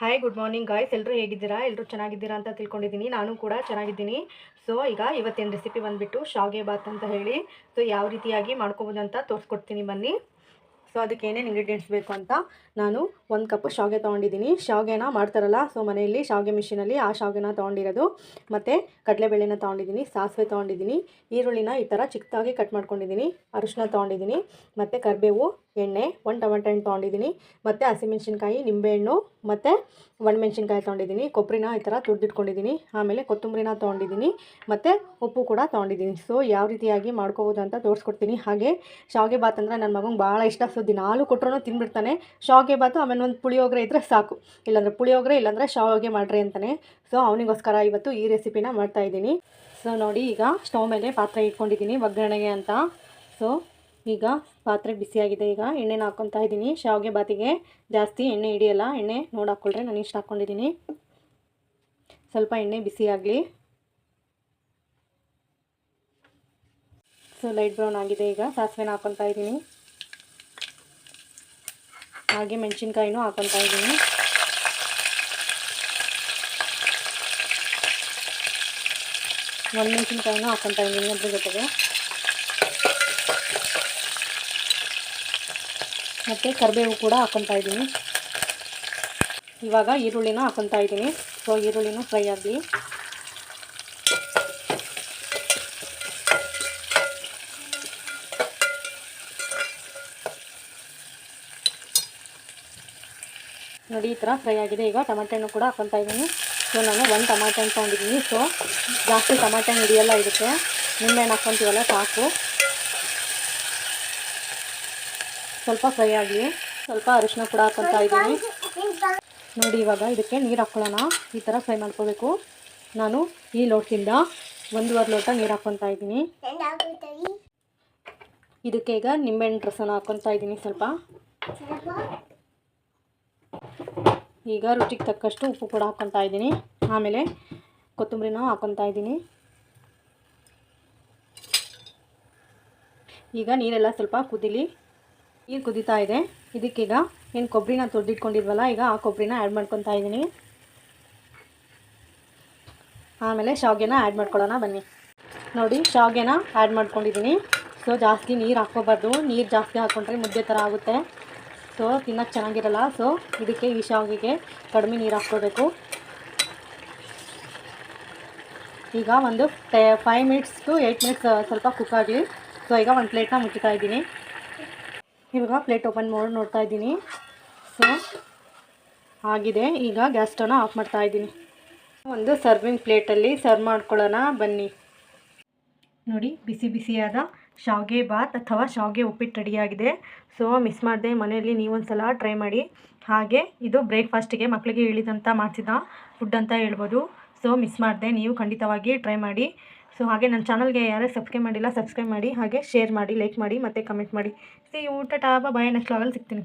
Hi good morning guys ಎಲ್ಲರೂ ಹೇಗಿದ್ದೀರಾ? ಎಲ್ಲರೂ ಚೆನ್ನಾಗಿದ್ದೀರಾ ಅಂತ ತಿಳ್ಕೊಂಡಿದ್ದೀನಿ. ನಾನು ಕೂಡ ಚೆನ್ನಾಗಿದ್ದೀನಿ. ಸೊ ಈಗ ಇವತ್ತಿನ ರೆಸಿಪಿ ಬಂದುಬಿಟ್ಟು ಶಾವಿಗೆ ಬಾತ್ ಅಂತ ಹೇಳಿ. ಸೊ ಯಾವ ರೀತಿಯಾಗಿ ಮಾಡ್ಕೊಬೋದು ಅಂತ ತೋರಿಸ್ಕೊಡ್ತೀನಿ ಬನ್ನಿ. ಸೊ ಅದಕ್ಕೆ ಏನೇನು ಇಂಗ್ರೀಡಿಯೆಂಟ್ಸ್ ಬೇಕು ಅಂತ ನಾನು ಒಂದು ಕಪ್ ಶಾವಿಗೆ ತೊಗೊಂಡಿದ್ದೀನಿ. ಶಾವಿಗೆನ ಮಾಡ್ತಾರಲ್ಲ ಸೊ ಮನೆಯಲ್ಲಿ ಶಾವಿಗೆ ಮಿಷಿನಲ್ಲಿ ಆ ಶಾವಿಗೆನ ತೊಗೊಂಡಿರೋದು. ಮತ್ತು ಕಡಲೆಬೇಳೆನ ತೊಗೊಂಡಿದ್ದೀನಿ, ಸಾಸಿವೆ ತೊಗೊಂಡಿದ್ದೀನಿ, ಈರುಳ್ಳಿನ ಈ ಥರ ಚಿಕ್ಕದಾಗಿ ಕಟ್ ಮಾಡ್ಕೊಂಡಿದ್ದೀನಿ ಅರಿಶಿನ ತೊಗೊಂಡಿದ್ದೀನಿ, ಮತ್ತು ಕರಿಬೇವು ಎಣ್ಣೆ, ಒಂದು ಟೊಮೆಟೊ ಹಣ್ಣು ತೊಗೊಂಡಿದ್ದೀನಿ ಮತ್ತು ಹಸಿಮೆಣ್ಸಿನ್ಕಾಯಿ, ನಿಂಬೆಹಣ್ಣು, ಮತ್ತು ಒಣಮೆಣ್ಸಿನ್ಕಾಯಿ ತೊಗೊಂಡಿದ್ದೀನಿ ಕೊಬ್ಬರಿನ ಈ ಥರ ತುರಿದಿಟ್ಕೊಂಡಿದ್ದೀನಿ ಆಮೇಲೆ ಕೊತ್ತಂಬರಿನ ತೊಗೊಂಡಿದ್ದೀನಿ ಮತ್ತು ಉಪ್ಪು ಕೂಡ ತೊಗೊಂಡಿದ್ದೀನಿ ಸೊ ಯಾವ ರೀತಿಯಾಗಿ ಮಾಡ್ಕೋಬೋದು ಅಂತ ತೋರಿಸ್ಕೊಡ್ತೀನಿ. ಹಾಗೆ ಶಾವಿಗೆ ಬಾತ್ ಅಂದರೆ ನನ್ನ ಮಗಂಗೆ ಭಾಳ ಇಷ್ಟ. ಸೊ ದಿನಾಲು ಕೊಟ್ಟರು ತಿನ್ಬಿಡ್ತಾನೆ. ಶಾವಿಗೆ ಭಾತು ಆಮೇಲೆ ಒಂದು ಪುಳಿಯೋಗರೆ ಇದ್ದರೆ ಸಾಕು. ಇಲ್ಲಾಂದರೆ ಪುಳಿಯೋಗರೆ ಇಲ್ಲಾಂದರೆ ಶಾವಿಗೆ ಮಾಡ್ರಿ ಅಂತಾನೆ. ಸೊ ಅವನಿಗೋಸ್ಕರ ಇವತ್ತು ಈ ರೆಸಿಪಿನ ಮಾಡ್ತಾಯಿದ್ದೀನಿ ಸೊ ನೋಡಿ ಈಗ ಸ್ಟವ್ ಮೇಲೆ ಪಾತ್ರೆ ಇಟ್ಕೊಂಡಿದ್ದೀನಿ ಒಗ್ಗರಣೆಗೆ ಅಂತ. ಸೊ ಈಗ ಪಾತ್ರೆ ಬಿಸಿಯಾಗಿದೆ ಈಗ ಎಣ್ಣೆನ ಹಾಕ್ಕೊತಾ ಇದ್ದೀನಿ. ಶಾವಿಗೆ ಬಾತಿಗೆ ಜಾಸ್ತಿ ಎಣ್ಣೆ ಹಿಡಿಯಲ್ಲ, ಎಣ್ಣೆ ನೋಡಿ ಹಾಕ್ಕೊಳ್ರೆ ನಾನು ಇಷ್ಟು ಹಾಕ್ಕೊಂಡಿದ್ದೀನಿ ಸ್ವಲ್ಪ ಎಣ್ಣೆ ಬಿಸಿ ಆಗಲಿ. ಸೊ, ಲೈಟ್ ಬ್ರೌನ್ ಆಗಿದೆ. ಈಗ ಸಾಸಿವೆನ ಹಾಕ್ಕೊತಾ ಇದ್ದೀನಿ. ಹಾಗೆ ಮೆಣಸಿನ್ಕಾಯಿನೂ ಹಾಕ್ಕೊತಾ ಇದ್ದೀನಿ. ಒಂದು ಮೆಣಸಿನ್ಕಾಯಿನೂ ಹಾಕ್ಕೊತಾ ಇದ್ದೀನಿ ಅದ್ರ ಜೊತೆಗೆ. ಮತ್ತು ಕರಿಬೇವು ಕೂಡ ಹಾಕೊತಾ ಇದ್ದೀನಿ. ಇವಾಗ ಈರುಳ್ಳಿನ ಹಾಕೊತಾ ಇದ್ದೀನಿ. ಸೊ ಈರುಳ್ಳಿನೂ ಫ್ರೈ ಆಗಲಿ. ನೋಡಿ, ಈ ಥರ ಫ್ರೈ ಆಗಿದೆ. ಈಗ ಟೊಮೆಟೊ ಹಣ್ಣು ಕೂಡ ಹಾಕೊತಾ ಇದ್ದೀನಿ. ಸೊ ನಾನು ಒಂದು ಟಮಾಟೆ ಹಣ್ಣು ತೊಗೊಂಡಿದ್ದೀನಿ. ಸೊ ಜಾಸ್ತಿ ಟಮಾಟೆ ಹಣ್ಣು ಹಿಡಿಯಲ್ಲ ಇದಕ್ಕೆ. ನಿಂಬೆಹಣ್ಣು ಹಾಕ್ಕೊತೀವಲ್ಲ ಸಾಕು. ಸ್ವಲ್ಪ ಫ್ರೈ ಆಗಲಿ ಸ್ವಲ್ಪ ಅರಿಶಿನ ಕೂಡ ಹಾಕ್ಕೊತಾ ಇದ್ದೀನಿ. ನೋಡಿ ಇವಾಗ ಇದಕ್ಕೆ ನೀರು ಹಾಕ್ಕೊಳ್ಳೋಣ ಈ ಥರ ಫ್ರೈ ಮಾಡ್ಕೋಬೇಕು. ನಾನು ಈ ಲೋಟದಿಂದ ಒಂದೂವರೆ ಲೋಟ ನೀರು ಹಾಕ್ಕೊತಾ ಇದ್ದೀನಿ. ಇದಕ್ಕೆ ಈಗ ನಿಂಬೆಹಣ್ಣು ರಸನ ಹಾಕ್ಕೊತಾ ಇದ್ದೀನಿ ಸ್ವಲ್ಪ. ಈಗ ರುಚಿಗೆ ತಕ್ಕಷ್ಟು ಉಪ್ಪು ಕೂಡ ಹಾಕ್ಕೊತಾ ಇದ್ದೀನಿ. ಆಮೇಲೆ ಕೊತ್ತಂಬರಿನ ಹಾಕ್ಕೊತಾ ಇದ್ದೀನಿ. ಈಗ ನೀರೆಲ್ಲ ಸ್ವಲ್ಪ ಕುದಿಲಿ ನೀರು ಕುದೀತಾ ಇದೆ. ಇದಕ್ಕೀಗ ಏನು ಕೊಬ್ಬರಿನ ತುರಿದಿಟ್ಕೊಂಡಿದ್ವಲ್ಲ ಈಗ ಆ ಕೊಬ್ಬರಿನ ಆ್ಯಡ್ ಮಾಡ್ಕೊತಾ ಇದ್ದೀನಿ. ಆಮೇಲೆ ಶಾವಿಗೆನ ಆ್ಯಡ್ ಮಾಡ್ಕೊಳ್ಳೋಣ, ಬನ್ನಿ. ನೋಡಿ, ಶಾವಿಗೆನ ಆ್ಯಡ್ ಮಾಡ್ಕೊಂಡಿದ್ದೀನಿ. ಸೊ ಜಾಸ್ತಿ ನೀರು ಹಾಕ್ಕೋಬಾರ್ದು. ನೀರು ಜಾಸ್ತಿ ಹಾಕ್ಕೊಂಡ್ರೆ ಮುದ್ದೆ ಥರ ಆಗುತ್ತೆ. ಸೊ ತಿನ್ನೋಕ್ಕೆ ಚೆನ್ನಾಗಿರಲ್ಲ. ಸೊ ಇದಕ್ಕೆ ಈ ಶಾವಿಗೆಗೆ ಕಡಿಮೆ ನೀರು ಹಾಕ್ಕೋಬೇಕು. ಈಗ ಒಂದು five minutes to eight minutes ಸ್ವಲ್ಪ ಕುಕ್ ಆಗಲಿ. ಸೊ ಈಗ ಒಂದು ಪ್ಲೇಟ್ನ ಮುಚ್ಚುತ್ತಾ ಇದ್ದೀನಿ. ಇವಾಗ ಪ್ಲೇಟ್ ಓಪನ್ ಮಾಡಿ ನೋಡ್ತಾ ಇದ್ದೀನಿ. ಸೊ ಆಗಿದೆ. ಈಗ ಗ್ಯಾಸ್ ಸ್ಟವ್ನ ಆಫ್ ಮಾಡ್ತಾ ಇದ್ದೀನಿ. ಒಂದು ಸರ್ವಿಂಗ್ ಪ್ಲೇಟಲ್ಲಿ ಸರ್ವ್ ಮಾಡ್ಕೊಳ್ಳೋಣ. ಬನ್ನಿ. ನೋಡಿ, ಬಿಸಿ ಬಿಸಿಯಾದ ಶಾವಿಗೆ ಬಾತ್ ಅಥವಾ ಶಾವಿಗೆ ಉಪ್ಪಿಟ್ಟು ರೆಡಿಯಾಗಿದೆ ಸೊ ಮಿಸ್ ಮಾಡಿದೆ ಮನೆಯಲ್ಲಿ ನೀವೊಂದು ಸಲ ಟ್ರೈ ಮಾಡಿ. ಹಾಗೆ, ಇದು ಬ್ರೇಕ್ಫಾಸ್ಟಿಗೆ ಮಕ್ಕಳಿಗೆ ಇಳಿದಂತ ಮಾಡಿಸಿದ ಫುಡ್ ಅಂತ ಹೇಳ್ಬೋದು. ಸೊ ಮಿಸ್ ಮಾಡಿದೆ, ನೀವು ಖಂಡಿತವಾಗಿ ಟ್ರೈ ಮಾಡಿ. ಸೊ ಹಾಗೆ ನನ್ನ ಚಾನಲ್ಗೆ ಯಾರೇ ಸಬ್ಸ್ಕ್ರೈಬ್ ಮಾಡಿಲ್ಲ ಸಬ್ಸ್ಕ್ರೈಬ್ ಮಾಡಿ, ಹಾಗೆ ಶೇರ್ ಮಾಡಿ ಲೈಕ್ ಮಾಡಿ, ಮತ್ತು ಕಮೆಂಟ್ ಮಾಡಿ. ಸಿ ಊಟ ಟಾಬ ಬಾಯ್ ನೆಕ್ಸ್ಟ್ ಲಾಗಲ್ಲಿ ಸಿಗ್ತೀನಿ.